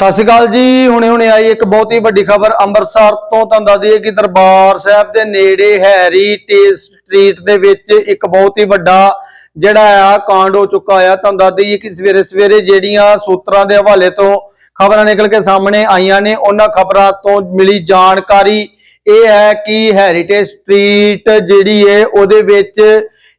ਸਤਿ ਸ਼੍ਰੀ ਅਕਾਲ ਜੀ, ਹੁਣੇ ਹੁਣੇ ਆਈ ਇੱਕ ਬਹੁਤ ਹੀ ਵੱਡੀ ਖਬਰ ਅੰਮ੍ਰਿਤਸਰ ਤੋਂ ਤੁਹਾਨੂੰ ਦੱਸ ਦਈਏ ਕਿ ਦਰਬਾਰ ਸਾਹਿਬ ਦੇ ਨੇੜੇ ਹੈਰੀਟੇਜ ਸਟਰੀਟ ਦੇ ਵਿੱਚ ਇੱਕ ਬਹੁਤ ਹੀ ਵੱਡਾ ਜਿਹੜਾ ਆ ਕਾਂਡ ਹੋ ਚੁੱਕਾ ਆ। ਤੁਹਾਨੂੰ ਦੱਸ ਦਈਏ ਕਿ ਸਵੇਰੇ ਸਵੇਰੇ ਜਿਹੜੀਆਂ ਸੂਤਰਾਂ ਦੇ ਹਵਾਲੇ ਤੋਂ ਖਬਰਾਂ ਨਿਕਲ ਕੇ ਸਾਹਮਣੇ ਆਈਆਂ ਨੇ, ਉਹਨਾਂ ਖਬਰਾਂ ਤੋਂ ਮਿਲੀ ਜਾਣਕਾਰੀ ਇਹ ਹੈ ਕਿ ਹੈਰੀਟੇਜ ਸਟਰੀਟ ਜਿਹੜੀ ਹੈ ਉਹਦੇ ਵਿੱਚ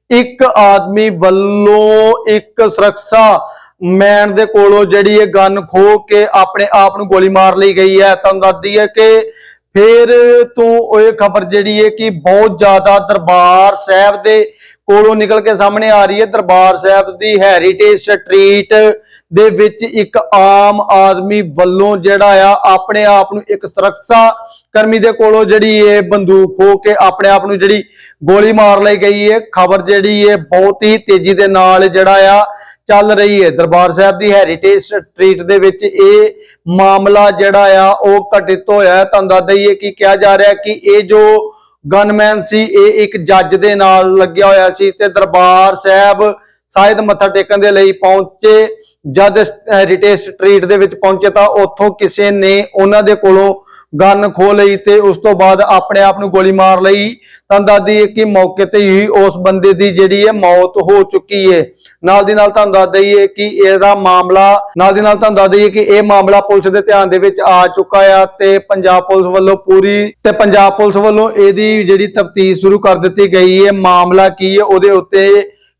ਇੱਕ ਆਦਮੀ ਵੱਲੋਂ ਇੱਕ ਸੁਰੱਖਿਆ ਮੈਨ ਦੇ ਕੋਲੋਂ ਜਿਹੜੀ ਇਹ ਗਨ ਖੋ ਕੇ ਆਪਣੇ ਆਪ ਨੂੰ ਗੋਲੀ ਮਾਰ ਲਈ ਗਈ ਹੈ ਤੁਹਾਨੂੰ ਦੱਸਦੀ ਹੈ ਕਿ ਫਿਰ ਤੋਂ ਇਹ ਖਬਰ ਜਿਹੜੀ ਹੈ ਕਿ ਬਹੁਤ ਜ਼ਿਆਦਾ ਦਰਬਾਰ ਸਾਹਿਬ ਦੇ ਕੋਲੋਂ ਨਿਕਲ ਕੇ ਸਾਹਮਣੇ ਆ ਰਹੀ ਹੈ। ਦਰਬਾਰ ਸਾਹਿਬ ਦੀ ਹੈਰੀਟੇਜ ਸਟਰੀਟ ਦੇ ਵਿੱਚ ਇੱਕ ਆਮ ਆਦਮੀ ਵੱਲੋਂ ਜਿਹੜਾ ਆ ਆਪਣੇ ਆਪ ਨੂੰ ਇੱਕ ਸੁਰੱਖਿਆ ਕਰਮੀ ਦੇ ਕੋਲੋਂ ਜਿਹੜੀ ਇਹ ਬੰਦੂਕ ਹੋ ਕੇ ਆਪਣੇ ਆਪ ਨੂੰ ਜਿਹੜੀ ਗੋਲੀ ਮਾਰ ਲਈ ਗਈ ਹੈ ਖਬਰ ਜਿਹੜੀ ਹੈ ਬਹੁਤ ਹੀ ਤੇਜ਼ੀ ਦੇ ਨਾਲ ਜਿਹੜਾ ਆ ਚੱਲ ਰਹੀ ਹੈ ਦਰਬਾਰ ਸਾਹਿਬ ਦੀ ਹੈਰੀਟੇਜ ਸਟਰੀਟ ਦੇ ਵਿੱਚ ਇਹ ਮਾਮਲਾ ਜਿਹੜਾ ਆ ਉਹ ਘਟਿਤ ਹੋਇਆ ਤੁਹਾਨੂੰ ਦੱਸ ਦਈਏ ਕਿ ਕਿਹਾ ਜਾ ਰਿਹਾ ਕਿ ਇਹ ਜੋ ਗਨਮੈਨ ਸੀ, ਇਹ ਇੱਕ ਜੱਜ ਦੇ ਨਾਲ ਲੱਗਿਆ ਹੋਇਆ ਸੀ ਤੇ ਦਰਬਾਰ ਸਾਹਿਬ ਸ਼ਾਇਦ ਮੱਥਾ ਟੇਕਣ ਦੇ ਲਈ ਪਹੁੰਚੇ। ਜਦ ਹੈਰੀਟੇਜ ਸਟਰੀਟ ਦੇ ਵਿੱਚ ਪਹੁੰਚੇ ਤਾਂ ਉੱਥੋਂ ਕਿਸੇ ਨੇ ਉਹਨਾਂ ਦੇ ਕੋਲੋਂ ਗਨ ਖੋ ਲਈ ਤੇ ਉਸ ਤੋਂ ਬਾਅਦ ਆਪਣੇ ਆਪ ਨੂੰ ਗੋਲੀ ਮਾਰ ਲਈ। ਤਾਂ ਦੱਸਦੀ ਹੈ ਕਿ ਮੌਕੇ ਤੇ ਹੀ ਉਸ ਬੰਦੇ ਦੀ ਜਿਹੜੀ ਹੈ ਮੌਤ ਹੋ ਚੁੱਕੀ ਹੈ ਨਾਲ ਦੀ ਨਾਲ ਤੁਹਾਨੂੰ ਦੱਸ ਦਈਏ ਕਿ ਇਹਦਾ ਮਾਮਲਾ, ਨਾਲ ਦੀ ਨਾਲ ਤੁਹਾਨੂੰ ਦੱਸ ਦਈਏ ਕਿ ਇਹ ਮਾਮਲਾ ਪੁਲਿਸ ਦੇ ਧਿਆਨ ਦੇ ਵਿੱਚ ਆ ਚੁੱਕਾ ਆ ਤੇ ਪੰਜਾਬ ਪੁਲਿਸ ਵੱਲੋਂ ਪੂਰੀ, ਤੇ ਪੰਜਾਬ ਪੁਲਿਸ ਵੱਲੋਂ ਇਹਦੀ ਜਿਹੜੀ ਤਫਤੀਸ਼ ਸ਼ੁਰੂ ਕਰ ਦਿੱਤੀ ਗਈ ਹੈ ਮਾਮਲਾ ਕੀ ਹੈ ਉਹਦੇ ਉੱਤੇ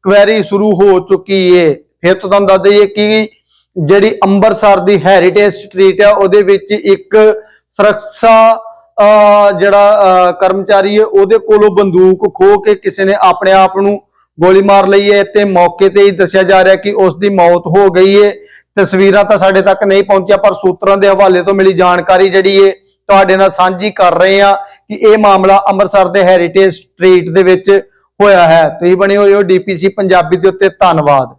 ਕੁਐਰੀ ਸ਼ੁਰੂ ਹੋ ਚੁੱਕੀ ਹੈ ਫਿਰ ਤੋਂ ਤੁਹਾਨੂੰ ਦੱਸ ਦਈਏ ਕਿ ਜਿਹੜੀ ਅੰਮ੍ਰਿਤਸਰ ਦੀ ਹੈਰੀਟੇਜ ਸਟਰੀਟ ਹੈ ਉਹਦੇ ਵਿੱਚ ਇੱਕ ਸੁਰੱਖਿਆ ਜਿਹੜਾ ਕਰਮਚਾਰੀ ਹੈ, ਉਹਦੇ ਕੋਲੋਂ ਬੰਦੂਕ ਖੋ ਕੇ ਕਿਸੇ ਨੇ ਆਪਣੇ ਆਪ ਨੂੰ ਗੋਲੀ ਮਾਰ ਲਈ ਹੈ ਤੇ ਮੌਕੇ ਤੇ ਹੀ ਦੱਸਿਆ ਜਾ ਰਿਹਾ ਕਿ ਉਸ ਦੀ ਮੌਤ ਹੋ ਗਈ ਹੈ। ਤਸਵੀਰਾਂ ਤਾਂ ਸਾਡੇ ਤੱਕ ਨਹੀਂ ਪਹੁੰਚਿਆ, ਪਰ ਸੂਤਰਾਂ ਦੇ ਹਵਾਲੇ ਤੋਂ ਮਿਲੀ ਜਾਣਕਾਰੀ ਜਿਹੜੀ ਹੈ, ਤੁਹਾਡੇ ਨਾਲ ਸਾਂਝੀ ਕਰ ਰਹੇ ਹਾਂ ਕਿ ਇਹ ਮਾਮਲਾ ਅੰਮ੍ਰਿਤਸਰ ਦੇ ਹੈਰੀਟੇਜ ਸਟਰੀਟ ਦੇ ਵਿੱਚ ਹੋਇਆ ਹੈ। ਤੁਸੀਂ ਬਣੇ ਹੋਏ ਹੋ ਡੀਪੀਸੀ ਪੰਜਾਬੀ ਦੇ ਉੱਤੇ। ਧੰਨਵਾਦ।